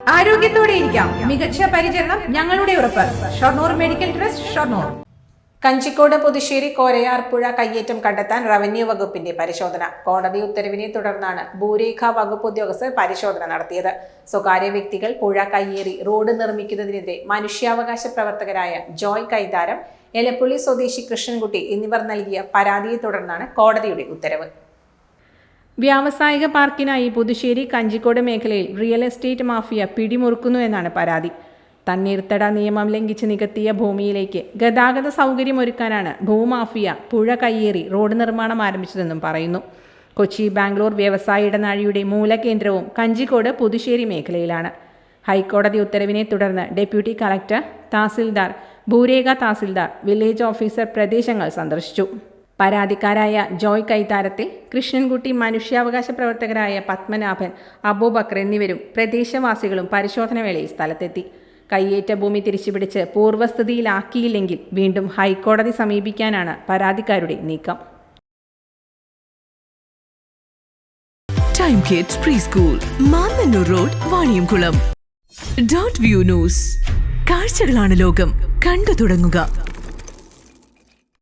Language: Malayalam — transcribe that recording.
ആരോഗ്യത്തോടെ ഇരിക്കാം. മികച്ച പരിചരണം ഞങ്ങളുടെ ഉറപ്പ്. Shoranur medical trust Shoranur. Kanjikode Puthussery Korayarpuzha കയ്യേറ്റം കണ്ടെത്താൻ റവന്യൂ വകുപ്പിന്റെ പരിശോധന. കോടതി ഉത്തരവിനെ തുടർന്നാണ് ഭൂരേഖ വകുപ്പ് ഉദ്യോഗസ്ഥർ പരിശോധന നടത്തിയത്. സ്വകാര്യ വ്യക്തികൾ പുഴ കയ്യേറി റോഡ് നിർമ്മിക്കുന്നതിനെതിരെ മനുഷ്യാവകാശ പ്രവർത്തകരായ ജോയ് കൈതാരം എലപ്പുള്ളി സ്വദേശി കൃഷ്ണൻകുട്ടി എന്നിവർ നൽകിയ പരാതിയെ തുടർന്നാണ് കോടതിയുടെ ഉത്തരവ്. വ്യാവസായിക പാർക്കിനായി പുതുശ്ശേരി കഞ്ചിക്കോട് മേഖലയിൽ റിയൽ എസ്റ്റേറ്റ് മാഫിയ പിടിമുറുക്കുന്നു എന്നാണ് പരാതി. തണ്ണീർത്തട നിയമം ലംഘിച്ച് നികത്തിയ ഭൂമിയിലേക്ക് ഗതാഗത സൗകര്യമൊരുക്കാനാണ് ഭൂമാഫിയ പുഴ കയ്യേറി റോഡ് നിർമ്മാണം ആരംഭിച്ചതെന്നും പറയുന്നു. കൊച്ചി ബാംഗ്ലൂർ വ്യവസായ ഇടനാഴിയുടെ മൂലകേന്ദ്രവും കഞ്ചിക്കോട് പുതുശ്ശേരി മേഖലയിലാണ്. ഹൈക്കോടതി ഉത്തരവിനെ തുടർന്ന് ഡെപ്യൂട്ടി കളക്ടർ തഹസിൽദാർ ഭൂരേഖ തഹസിൽദാർ വില്ലേജ് ഓഫീസർ പ്രദേശങ്ങൾ സന്ദർശിച്ചു. പരാതിക്കാരായ ജോയ് കൈതാരത്തിൽ കൃഷ്ണൻകുട്ടി മനുഷ്യാവകാശ പ്രവർത്തകരായ പത്മനാഭൻ അബൂബക്കർ എന്നിവരും പ്രദേശവാസികളും പരിശോധന വേളയിൽ സ്ഥലത്തെത്തി. കയ്യേറ്റ ഭൂമി തിരിച്ചുപിടിച്ച് പൂർവസ്ഥിതിയിലാക്കിയില്ലെങ്കിൽ വീണ്ടും ഹൈക്കോടതി സമീപിക്കാനാണ് പരാതിക്കാരുടെ നീക്കം. Time kids pre school Mannanur road Vaniyamkulam dot view news കാഴ്ചകളാണ് ലോകം. കണ്ടു തുടങ്ങുക.